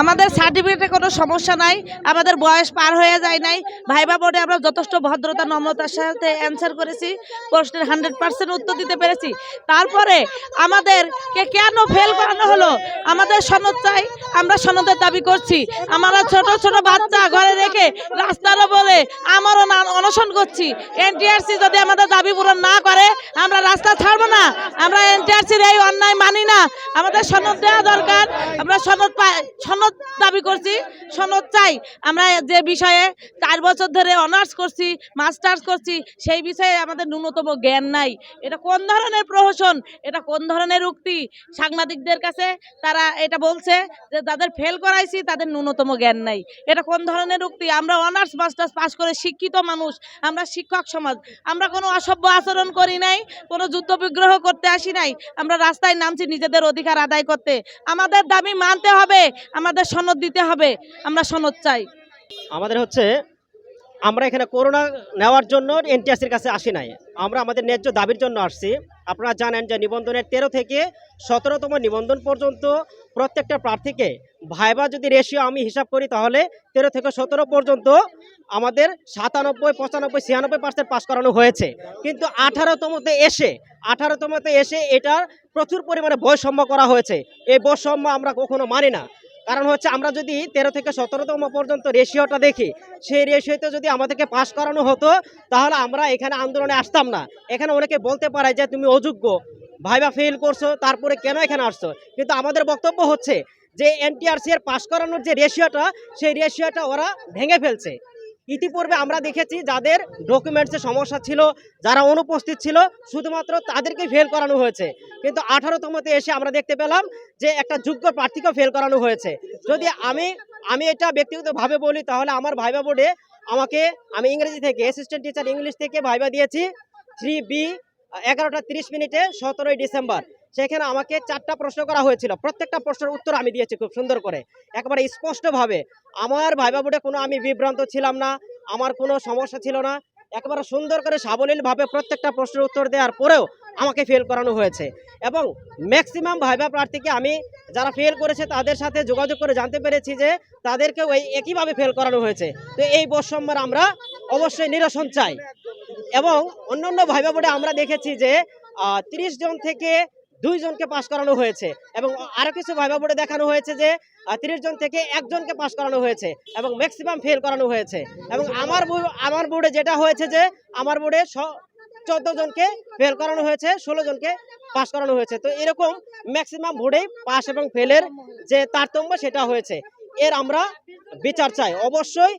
আমাদের সার্টিফিকেটে কোনো সমস্যা নাই, আমাদের বয়স পার হয়ে যায় নাই। ভাইবা বোর্ডে আমরা যথেষ্ট ভদ্রতা, নম্রতার সাথে অ্যান্সার করেছি, প্রশ্নের হান্ড্রেড পার্সেন্ট উত্তর দিতে পেরেছি। তারপরে আমাদেরকে কেন ফেল করানো হলো? আমাদের সনদ চাই, আমরা সনদের দাবি করছি। আমরা ছোট ছোট বাচ্চা ঘরে রেখে রাস্তারও বলে আমারও অনশন করছি। এনটিআরসি যদি আমাদের দাবি পূরণ না করে, আমরা রাস্তা ছাড়বো না। আমরা এনটিআরসির এই অন্যায় মানি না। আমাদের সনদ দেওয়া দরকার। আমরা সনদ পাই সনদ দাবি করছি, সনদ চাই। আমরা যে বিষয়ে চার বছর ধরে অনার্স করছি, মাস্টার্স করছি, সেই বিষয়ে আমাদের ন্যূনতম জ্ঞান নাই। এটা কোন ধরনের প্রহসন? এটা কোন ধরনের উক্তি? সাংবাদিকদের কাছে তারা এটা বলছে যে, যাদের ফেল করাইছি, তাদের ন্যূনতম জ্ঞান নাই। এটা কোন ধরনের উক্তি? আমরা অনার্স, মাস্টার্স পাশ করে শিক্ষিত মানুষ, আমরা শিক্ষক সমাজ। আমরা কোনো অসভ্য আচরণ করি নাই, কোনো যুদ্ধ বিগ্রহ করতে আসি নাই। আমরা রাস্তায় নামছি নিজেদের অধিকার আদায় করতে। আমাদের দাবি মানতে হবে। আমাদের সনদ দিতে হবে, আমরা সনদ চাই। আমাদের হচ্ছে, আমরা এখানে করোনা নেওয়ার জন্য এনটিএসির কাছে আসি নাই। আমরা আমাদের ন্যায্য দাবির জন্য আসছি। আপনারা জানেন যে নিবন্ধনের তেরো থেকে সতেরোতম নিবন্ধন পর্যন্ত প্রত্যেকটা প্রার্থীকে ভাইবা যদি রেশিও আমি হিসাব করি, তাহলে তেরো থেকে সতেরো পর্যন্ত আমাদের সাতানব্বই, পঁচানব্বই, ছিয়ানব্বই পার্সেন্ট পাস করানো হয়েছে। কিন্তু আঠারোতমতে এসে আঠারোতমতে এসে এটার প্রচুর পরিমাণে বৈষম্য করা হয়েছে। এই বৈষম্য আমরা কখনো মানি না। কারণ হচ্ছে আমরা যদি তেরো থেকে সতেরোতম পর্যন্ত রেশিওটা দেখি, সেই রেশিওতে যদি আমাদেরকে পাস করানো হতো, তাহলে আমরা এখানে আন্দোলনে আসতাম না। এখানে অনেকে বলতে পারে যে তুমি অযোগ্য, ভাইবা ফেল করছ, তারপরে কেন এখানে আসছো? কিন্তু আমাদের বক্তব্য হচ্ছে যে এনটিআরসি এর পাস করানোর যে রেশিওটা, সেই রেশিওটা ওরা ভেঙে ফেলছে। ইতিপূর্বে আমরা দেখেছি যাদের ডকুমেন্টসে সমস্যা ছিল, যারা অনুপস্থিত ছিল, শুধুমাত্র তাদেরকে ফেল করানো হয়েছে। কিন্তু আঠারোতমতে এসে আমরা দেখতে পেলাম যে একটা যোগ্য প্রার্থীকেও ফেল করানো হয়েছে। যদি আমি আমি এটা ব্যক্তিগতভাবে বলি, তাহলে আমার ভাইবা বোর্ডে আমাকে, আমি ইংরেজি থেকে অ্যাসিস্ট্যান্ট টিচার ইংলিশ থেকে ভাইবা দিয়েছি। থ্রি বি এগারোটা তিরিশ মিনিটে সতেরোই ডিসেম্বর। সেখানে আমাকে চারটা প্রশ্ন করা হয়েছিল। প্রত্যেকটা প্রশ্নের উত্তর আমি দিয়েছি খুব সুন্দর করে। একেবারে স্পষ্টভাবে। আমার ভাইবা বোর্ডে কোনো আমি বিভ্রান্ত ছিলাম না, আমার কোনো সমস্যা ছিল না। একেবারে সুন্দর করে সাবলীলভাবে প্রত্যেকটা প্রশ্নের উত্তর দেওয়ার পরেও আমাকে ফেল করানো হয়েছে। এবং ম্যাক্সিমাম ভাইবা প্রার্থীকে আমি যারা ফেল করেছে তাদের সাথে যোগাযোগ করে জানতে পেরেছি যে তাদেরকেও এই একইভাবে ফেল করানো হয়েছে। তো এই বৈষম্যের আমরা অবশ্যই নিরসন চাই। এবং অন্যান্য ভাইবা বোর্ডে আমরা দেখেছি যে তিরিশ জন থেকে দুইজনকে পাশ করানো হয়েছে এবং আরও কিছু ভাইবা বোর্ডে দেখানো হয়েছে যে তিরিশ জন থেকে একজনকে পাশ করানো হয়েছে এবং ম্যাক্সিমাম ফেল করানো হয়েছে এবং আমার আমার বোর্ডে যেটা হয়েছে যে আমার বোর্ডে চোদ্দ জনকে ফেল করানো হয়েছে ষোলো জনকে পাস করানো হয়েছে তো এরকম ম্যাক্সিমাম বোর্ডেই পাস এবং ফেলের যে তারতম্য সেটা হয়েছে এর আমরা বিচার চাই অবশ্যই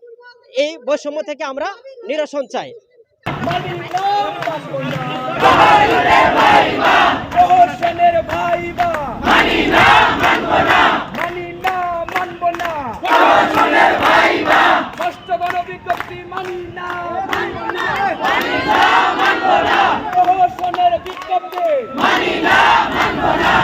এই বৈষম্য থেকে আমরা নিরসন চাই হোসেনের ভাইবা। মানি না মানব না। মানি না মানব না। হোসেনের ভাইবা। কষ্ট গণ বিজ্ঞপ্তি মানি না। মানব না মানি না মানব না। হোসেনের বিজ্ঞপ্তি। মানি না মানব না।